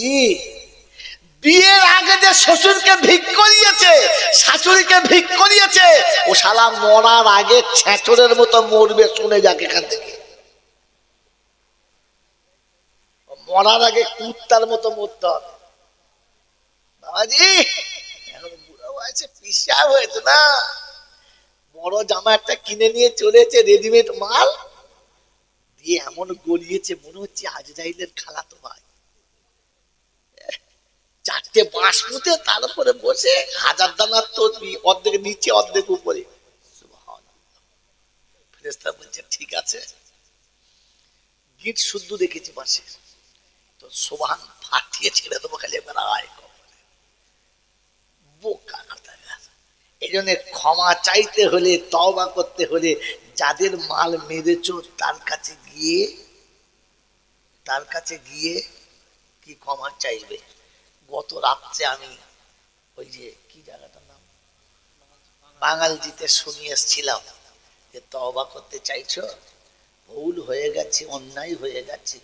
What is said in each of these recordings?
বাবাজি বিয়ের আগে যে শ্বশুরকে ভিক করিয়েছে, শাশুড়িকে ভিক করিয়েছে, ও শালা মরার আগে ছেঁচড়ের মতো মরবে, শুনে যাক এখান থেকে। মরার আগে কুত্তার মতো মরতে হবে। বাবাজি বয়সে পিসাব হয়েছে না? বড় জামা একটা কিনে নিয়ে চলেছে রেডিমেড মাল। দিয়ে এমন গড়িয়েছে, মনে হচ্ছে আজরাইলের খালাতো ভাই। চারটে বাঁশ পুঁতে তার উপরে বসে হাজার দানার তসবি অর্ধেক নিচে, অর্ধেক উপরে। বলছে, ঠিক আছে। গিট শুদ্ধ দেখেছি পাশে তো সোবান ফাটিয়ে ছেড়ে দেবো খালি এবার আয় বোকা কথা এই জন্য ক্ষমা চাইতে হলে তবা করতে হলে, যাদের মাল মেরেছ তার কাছে গিয়ে, তার কাছে গিয়ে কি ক্ষমা চাইবে? গত রাত্রে আমি ওই যে, কি জায়গাটার নাম? বাঙালজিতে শুনিয়ে এসছিলাম যে তওবা করতে চাইছো? ভুল হয়ে গেছে, অন্যায় হয়ে গেছে,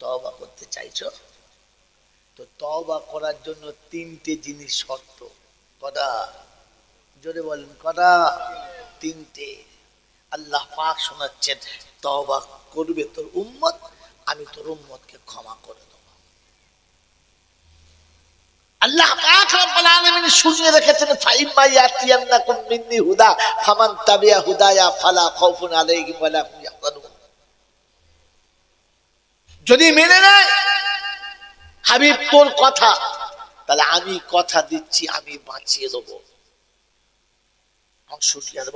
তওবা করতে চাইছো? তো তওবা করার জন্য তিনটে জিনিস শর্ত। কটা জোরে বলেন কটা তিনটে। আল্লাহ পাক শোনাচ্ছেন, তওবা করবে তোর উম্মত, আমি তোর উম্মতকে ক্ষমা করে দেবো আল্লাহ পাক রব্বুল শুনিয়ে রেখেছেন মিন্নি হুদা, ফামান তাবিয়া হুদায়া ফালা খাউফুন আলাইহিম ওয়ালা হুম ইয়াহজানুন। যদি মেনে নেয়, হাবিব, তোর কথা, তাহলে আমি কথা দিচ্ছি, আমি বাঁচিয়ে দেবো।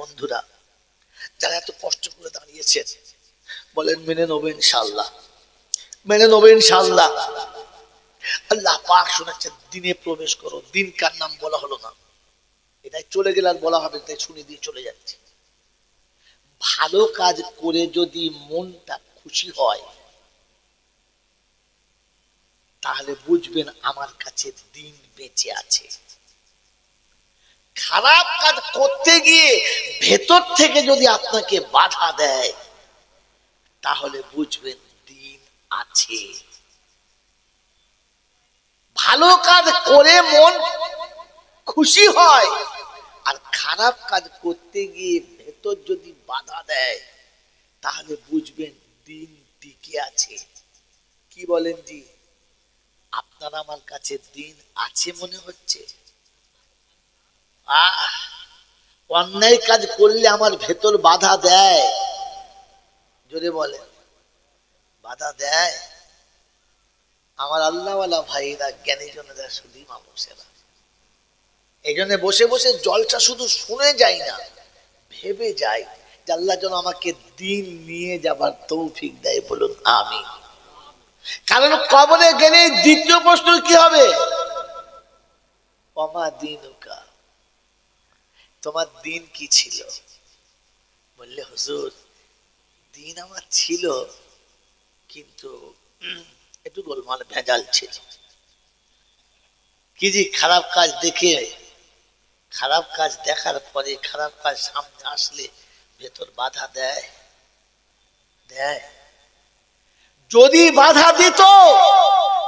বন্ধুরা, যারা এত কষ্ট করে দাঁড়িয়েছেন, বলেন, মেনে নেব ইনশাল্লাহ মেনে নেব ইনশাল্লাহ আল্লাহ পাক শোনাচ্ছেন দিনে প্রবেশ করো, দিন কার নাম বলা হলো না। এটাই চলে গেলে আর বলা হবে তাই শুনে দিয়ে চলে যাচ্ছে। ভালো কাজ করে যদি মনটা খুশি হয়, তাহলে বুঝবেন আমার কাছে দিন বেঁচে আছে। খারাপ কাজ করতে গিয়ে ভেতর থেকে যদি আপনাকে বাধা দেয়, তাহলে বুঝবেন দিন আছে। ভালো কাজ করে মন খুশি হয় আর খারাপ কাজ করতে গিয়ে ভেতর যদি বাধা দেয়, তাহলে বুঝবেন দিন টিকে আছে। কি বলেন জি? আপনার আমার কাছে দিন আছে মনে হচ্ছে? অন্যায় কাজ করলে আমার ভেতর বাধা দেয়। যদি বলে বাধা দেয়? আমার আল্লাহওয়ালা ভাইরা জ্ঞানী জনেরা শুধুই মানুষেরা এই জন্য বসে বসে জলটা শুধু শুনে যাই না, ভেবে যাই আল্লাহ যেন আমাকে দিন নিয়ে যাবার তৌফিক দেয় বলুন আমি কারণ কবরে গেলে দ্বিতীয় প্রশ্ন কি হবে? অমা দিনুকা, তোমার দিন কি ছিল? বললে, হুজুর, দিন আমার ছিল, কিন্তু একটু গোলমাল ভেজাল ছিল। কি যে খারাপ কাজ দেখে, খারাপ কাজ দেখার পরে খারাপ কাজ সামনে আসলে ভেতর বাধা দেয়। দেয়। যদি বাধা দিত,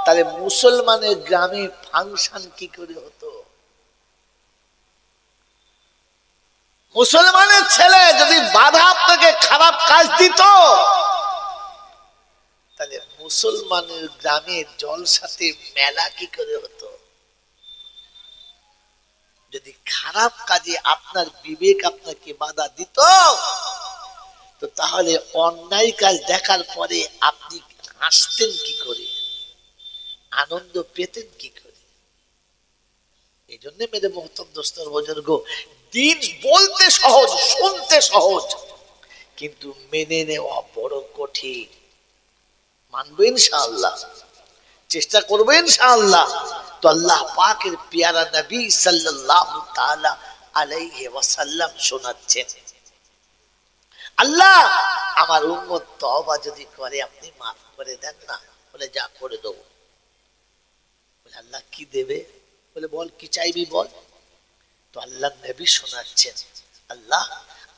তাহলে মুসলমানের গ্রামে ফাংশন কি করে হতো? মুসলমানের ছেলে যদি বাধা আপনাকে খারাপ কাজ দিত মুসলমানের গ্রামে জলসাতে মেলা কি করে হতো? যদি খারাপ কাজে আপনার বিবেক আপনাকে বাধা দিত, তো তাহলে অন্যায় কাজ দেখার পরে আপনি হাসতেন কি করে? আনন্দ পেতেন কি করে? এই জন্য মেরে মহতম দোস্তর বুজুর্গ দিন বলতে সহজ, শুনতে সহজ, কিন্তু মেনে নেওয়া বড় কঠিন। মানবো ইনশাআল্লাহ। চেষ্টা করব ইনশাআল্লাহ। তো আল্লাহ পাকের পেয়ারা নবী সাল্লাল্লাহু তাআলা ওয়াসাল্লাম শোনাচ্ছেন। আল্লাহ, আমার উম্মত তওবা যদি করে, আপনি মাফ করে দেন না, বলে যা করে দেবো। বলে আল্লাহ কি দেবে? বলে বল, কি চাইবি বল? তো আল্লাহ নবী শোনাচ্ছেন, আল্লাহ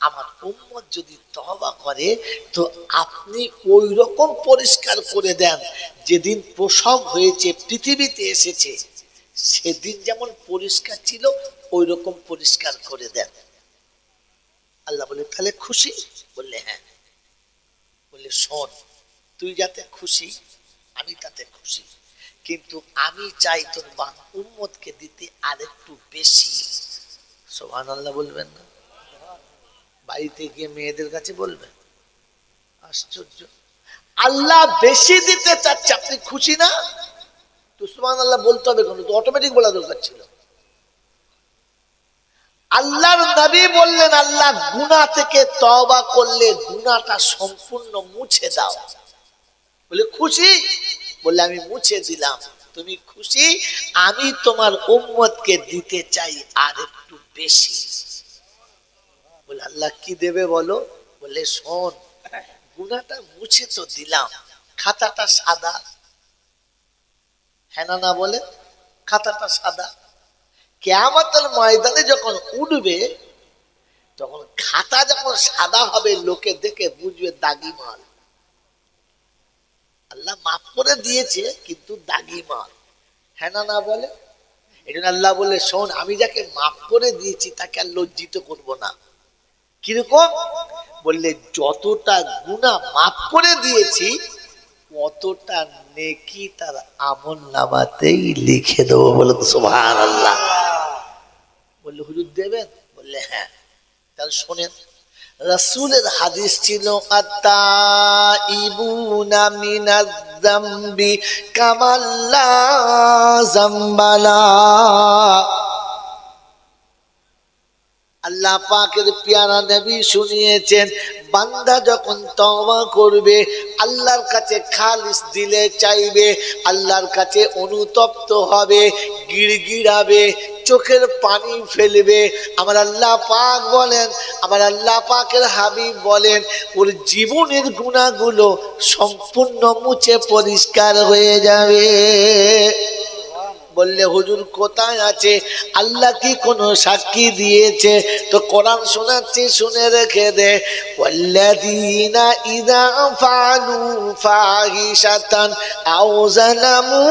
আমার উম্মত যদি তবা করে, তো আপনি ওই রকম পরিষ্কার করে দেন, যেদিন প্রসব হয়েছে, পৃথিবীতে এসেছে, সেদিন যেমন পরিষ্কার ছিল ওই রকম পরিষ্কার করে দেন। আল্লাহ বলে, তাহলে খুশি? বললে হ্যাঁ। বললে, শোন, তুই যাতে খুশি, আমি তাতে খুশি। কিন্তু আমি চাই তোর বা, উম্মতকে দিতে আরেকটু বেশি। সোহান আল্লাহ বলবেন না। বাড়িতে গিয়ে মেয়েদের কাছে বলবেন আশ্চর্য। আল্লাহ বেশি দিতে চাচ্ছে, আপনি খুশি না? তো সুমান আল্লাহ বলতে হবে কোনো? তো অটোমেটিক বলা দরকার ছিল। আল্লাহর নবী বললেন, আল্লাহ গুনাহ থেকে তওবা করলে গুনাহটা সম্পূর্ণ মুছে দাও। বলে, খুশি? বলে, আমি মুছে দিলাম। তুমি খুশি? আমি তোমার উম্মতকে দিতে চাই আর একটু বেশি। বলে, আল্লাহ কি দেবে বলো? বলে, শোন গুনাটা মুছে তো দিলাম। খাতাটা সাদা। হ্যাঁ না বলে, খাতাটা সাদা। কেয়ামতের ময়দানে যখন উঠবে, তখন খাতা যখন সাদা হবে, লোকে দেখে বুঝবে দাগি মাল। আল্লাহ মাফ করে দিয়েছে, কিন্তু দাগি মাল। হ্যাঁ না বলে এই আল্লাহ বলে, শোন, আমি যাকে মাফ করে দিয়েছি, তাকে আর লজ্জিত করব না। কীরকম? বললে, যতটা গুণা মাফ করে দিয়েছি, অতটা নেকি তার আমল নামাতেই লিখে দেবো বলে তো আল্লাহ বললে, হুজুর দেবেন? বললে হ্যাঁ। তাহলে শোনেন, রসুলের হাদিস ছিল কামাল্লা জামবালা আল্লাহ পাকের পেয়ারা নবী শুনিয়েছেন, বান্দা যখন তওবা করবে, আল্লাহর কাছে খালিস দিলে চাইবে, আল্লাহর কাছে অনুতপ্ত হবে, গিড়গিড়াবে, চোখের পানি ফেলবে। আমার আল্লাহ পাক বলেন, আমার আল্লাহ পাকের হাবিব বলেন, ওর জীবনের গুণাগুলো সম্পূর্ণ মুছে পরিষ্কার হয়ে যাবে। বললে, হুজুর, কোথায় আছে? আল্লাহ কি কোনো সাক্ষী দিয়েছে? তো কোরআন শোনাচ্ছি, শুনে রেখে দে। ওয়াল্লাযীনা ইযা ফালু ফাহিশাতান আও যালামু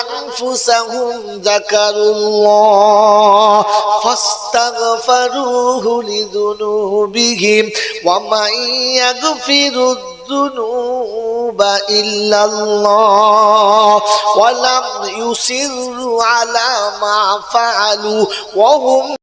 আনফুসাহুম যাকারুল্লাহ ফাস্তাগফারুহু লিযুনুবিহিম ওয়া মাইয়াগফিরুদ যুনুব الذنوب إلا الله ولم يصروا على ما فعلوا وهم